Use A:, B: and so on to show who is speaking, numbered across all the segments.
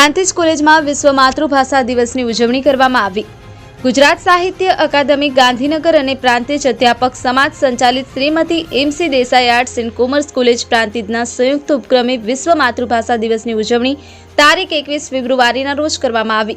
A: પ્રાંતિજ કોલેજમાં વિશ્વ માતૃભાષા દિવસની ઉજવણી કરવામાં આવી. ગુજરાત સાહિત્ય અકાદમી, ગાંધીનગર અને પ્રાંતિજ અધ્યાપક સમાજ સંચાલિત Shrimati MC Desai arts and commerce college પ્રાંતિજના સંયુક્ત ઉપક્રમે વિશ્વ માતૃભાષા દિવસની ઉજવણી તારીખ એકવીસ ફેબ્રુઆરીના રોજ કરવામાં આવી.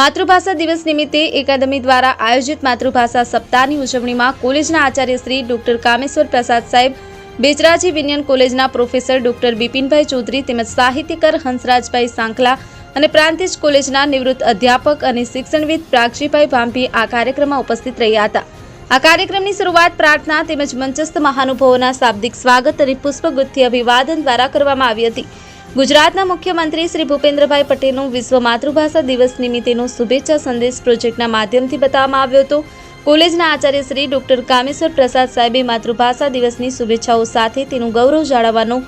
A: માતૃભાષા દિવસ નિમિત્તે એકાદમી દ્વારા આયોજિત માતૃભાષા સપ્તાહની ઉજવણીમાં કોલેજના આચાર્ય શ્રી ડોક્ટર કામેશ્વર પ્રસાદ સાહેબ બેચરાજી વિજ્ઞાન કોલેજના પ્રોફેસર ડોક્ટર બિપિનભાઈ ચૌધરી તેમજ સાહિત્યકાર હંસરાજભાઈ સાંકલા અને પ્રાંતિજ કોલેજના નિવૃત્ત અધ્યાપક અને શિક્ષણવિદ પ્રાગજીભાઈ ભાંભી આ કાર્યક્રમમાં ઉપસ્થિત રહ્યા હતા. આ કાર્યક્રમની શરૂઆત પ્રાર્થના તેમજ મંચસ્થ મહાનુભાવોના શાબ્દિક સ્વાગત અને પુષ્પગુથ્થી અભિવાદન દ્વારા કરવામાં આવી હતી. ગુજરાતના મુખ્યમંત્રી શ્રી ભૂપેન્દ્રભાઈ પટેલનું વિશ્વ માતૃભાષા દિવસ નિમિત્તેનો શુભેચ્છા સંદેશ પ્રોજેક્ટના માધ્યમથી બતાવવામાં આવ્યો હતો. કોલેજના આચાર્ય શ્રી ડોક્ટર કામેશ્વર પ્રસાદ સાહેબે માતૃભાષા દિવસની શુભેચ્છાઓ સાથે તેનું ગૌરવ જાળવવાનો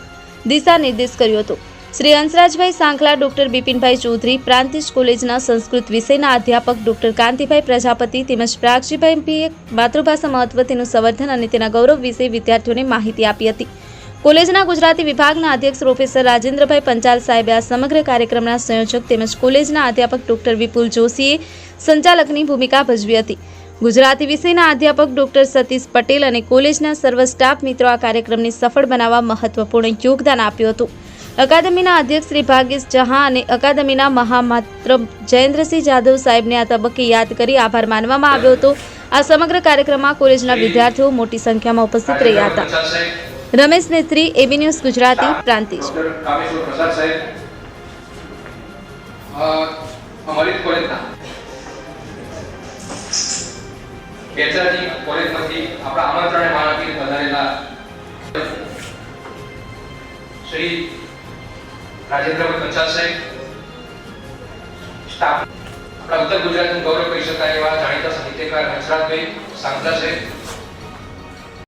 A: દિશા નિર્દેશ કર્યો હતો. શ્રી હંસરાજભાઈ સાંખલા, ડોક્ટર બિપિનભાઈ ચૌધરી, પ્રાંતિજ કોલેજના સંસ્કૃત વિષયના અધ્યાપક ડોક્ટર કાંતિભાઈ પ્રજાપતિ તેમજ પ્રાગજીભાઈ માતૃભાષા મહત્વ તેનું સંવર્ધન અને તેના ગૌરવ વિશે વિદ્યાર્થીઓને માહિતી આપી હતી. કોલેજના ગુજરાતી વિભાગના અધ્યક્ષ પ્રોફેસર રાજેન્દ્રભાઈ પંચાલ સાહેબે આ સમગ્ર કાર્યક્રમના સંયોજક તેમજ કોલેજના અધ્યાપક ડોક્ટર વિપુલ જોશીએ સંચાલકની ભૂમિકા ભજવી હતી. ગુજરાતી વિષયના અધ્યાપક ડોક્ટર સતીશ પટેલ અને કોલેજના સર્વ સ્ટાફ મિત્રો આ કાર્યક્રમને સફળ બનાવવા મહત્વપૂર્ણ યોગદાન આપ્યું હતું. અકાદમીના અધ્યક્ષ શ્રી ભાગીશ જહાં અને અકાદમીના મહામાત્ર જયેન્દ્રસિંહ જાદવ સાહેબને આ તબક્કે યાદ કરી આભાર માનવામાં આવ્યો હતો. આ સમગ્ર કાર્યક્રમમાં કોલેજના વિદ્યાર્થીઓ મોટી સંખ્યામાં ઉપસ્થિત રહ્યા હતા. Ramesh Netri AB news Gujarati, Prantij.
B: Shri Rajendrabhai Panchal સાહેબ, સ્ટાફ, આપણા ઉત્તર ગુજરાતનું ગૌરવ કહી શકાય એવા જાણીતા સાહિત્યકાર હંસરાજભાઈ સાંગલા સાહેબ